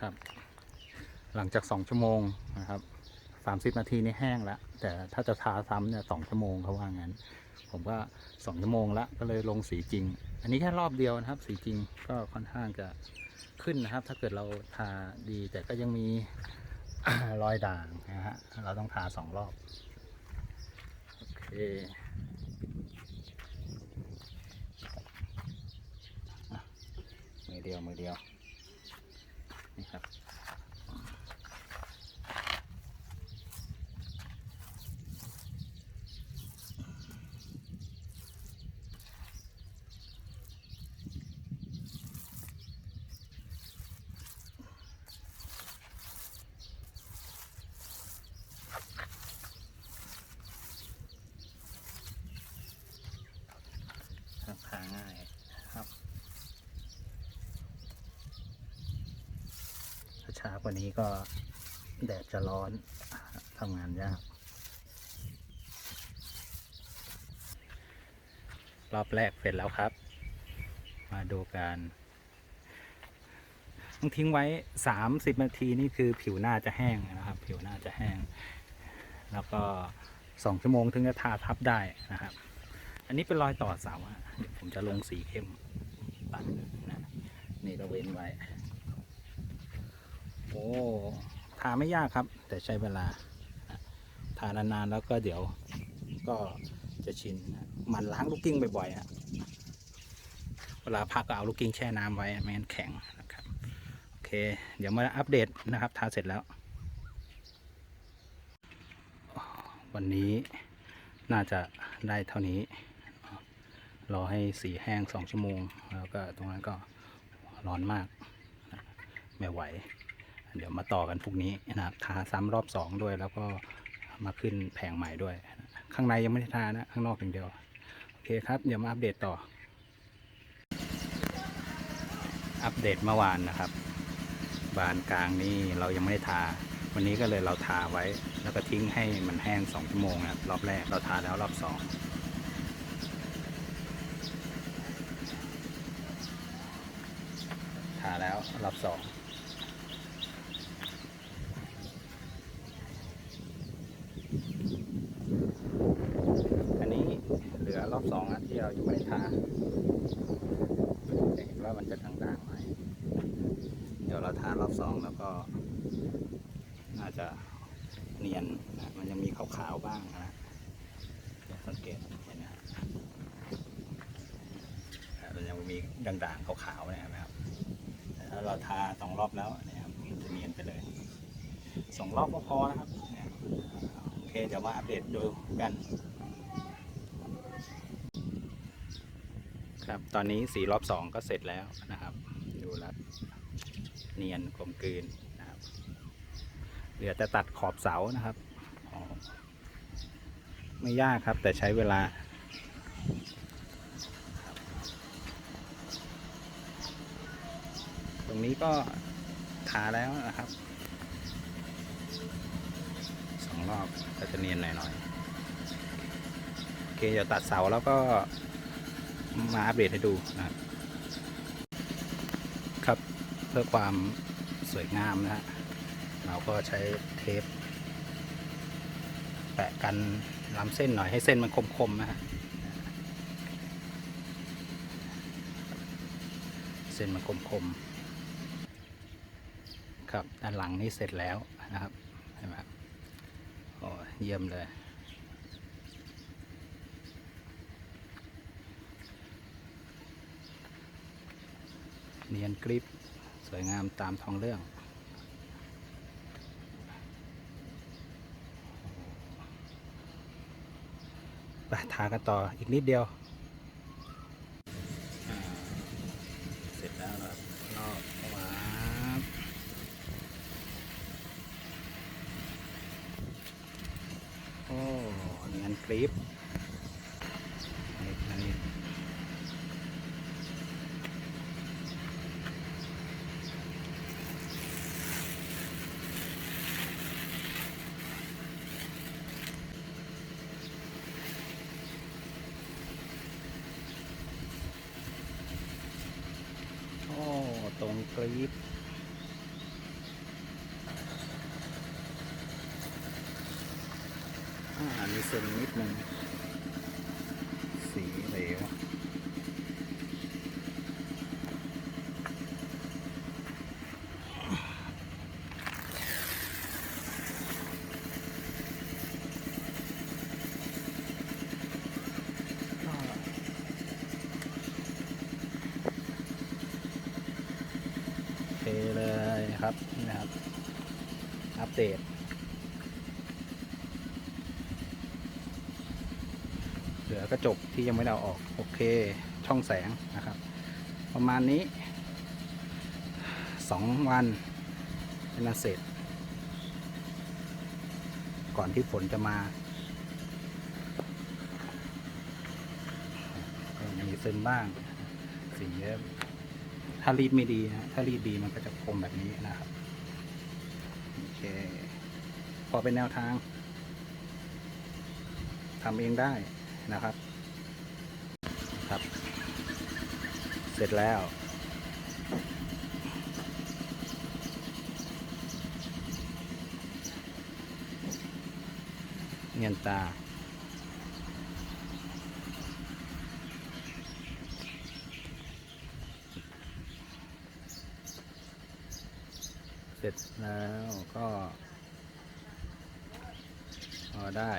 ครับ หลังจากสองชั่วโมงนะครับสามสิบนาทีนี่แห้งแล้ว แต่ถ้าจะทาซ้ำเนี่ยสองชั่วโมงเขาว่างั้น ผมก็สองชั่วโมงละก็เลยลงสีจริง อันนี้แค่รอบเดียวนะครับ สีจริงก็ค่อนข้างจะขึ้นนะครับ ถ้าเกิดเราทาดีแต่ก็ยังมีรอยด่างนะฮะเราต้องทาสองรอบ โอเคมือเดียวมือเดียว นี่ครับครับทางง่ายครับ ถ้าช้าก ว่านี้ก็แดดจะร้อนทำงานยาก รอบแรกเสร็จแล้วครับ มาดูกันต้องทิ้งไว้ 30 นาทีนี่คือผิวหน้าจะแห้งนะครับ ผิวหน้าจะแห้ง แล้วก็ 2 ชั่วโมงถึงจะทาทับได้นะครับ อันนี้เป็นรอยต่อเสาผมจะลงสีเข้มปัดนะนี่เราเว้นไว้ โอ้ทาไม่ยากครับ แต่ใช้เวลาทานานๆแล้วก็เดี๋ยวก็จะชินหมันล้างลูกกิ้งบ่อยๆฮะเวลาพักก็เอาลูกกิ้งแช่น้ำไว้ไม่งั้นแข็งนะครับโอเค เดี๋ยวมาอัปเดตนะครับทาเสร็จแล้ว วันนี้น่าจะได้เท่านี้รอให้สีแห้งสองชั่วโมง แล้วก็ตรงนั้นก็ร้อนมาก ไม่ไหว เดี๋ยวมาต่อกันพรุ่งนี้นะครับทาซ้ำรอบสองด้วย แล้วก็มาขึ้นแผงใหม่ด้วย ข้างในยังไม่ได้ทานะ ข้างนอกอย่างเดียว โอเคครับ เดี๋ยวมาอัปเดตต่อ อัปเดตเมื่อวานนะครับ บานกลางนี่เรายังไม่ได้ทา วันนี้ก็เลยเราทาไว้ แล้วก็ทิ้งให้มันแห้งสองชั่วโมงนะครับรอบแรกเราทาแล้วรอบสองทาแล้วรอบสอง อันนี้เหลื อรอบสองอะที่เรายังไม่ได้ทาจะเห็นว่ามันจะด่างๆหน่อยเดี๋ยวเราทารอบสองแล้วก็ น่าจะเนียนนะมันยังมีขาวๆบ้างนะสังเกตเห็นไหมครับอ่ามันยังมีด่างๆขาวๆเนยนะครับแต่ถ้าเราทาสองรอบแล้วเนี่ยครับมันจะเนียนไปเลยสองรอบก็พอนะครับโอเคเดี๋ยวมาอัปเดตดูกัน ครับ ตอนนี้สีรอบสองก็เสร็จแล้วนะครับ ดูแลเนียนกลมกลืนนะครับ เหลือแต่ตัดขอบเสานะครับ ไม่ยากครับ แต่ใช้เวลาตรงนี้ก็ทาแล้วนะครับสองรอบก็จะเนียนหน่อยๆโอเคเดี๋ยวตัดเสาแล้วก็ มาอัปเดตให้ดูนะครับครับเพื่อความสวยงามนะฮะเราก็ใช้เทป แปะกันลำเส้นหน่อยให้เส้นมันคมๆนะฮะเส้นมันคมๆครับด้านหลังนี่เสร็จแล้วนะครับเห็นไหมครับโอ้เยี่ยมเลย เนียนกริบสวยงามตามท้องเรื่องไปทากันต่ออีกนิดเดียว เสร็จแล้วครับรอบวาบโอ้เนียนกริบ กรี๊อ่ามีเซ็นนิดหนึ่ง ครับนะครับ อัปเดตเหลือกระจกที่ยังไม่ได้เอาออก โอเค ช่องแสงนะครับ ประมาณนี้สองวันเป็นอันเสร็จ ก่อนที่ฝนจะมามีซึมบ้าง สีเยอะ ถ้ารีดไม่ดีนะถ้ารีดดีมันก็จะคมแบบนี้นะครับโอเคพอเป็นแนวทางทำเองได้นะครับ ครับ เสร็จแล้ว เงียนตา เสร็จแล้วก็ พอได้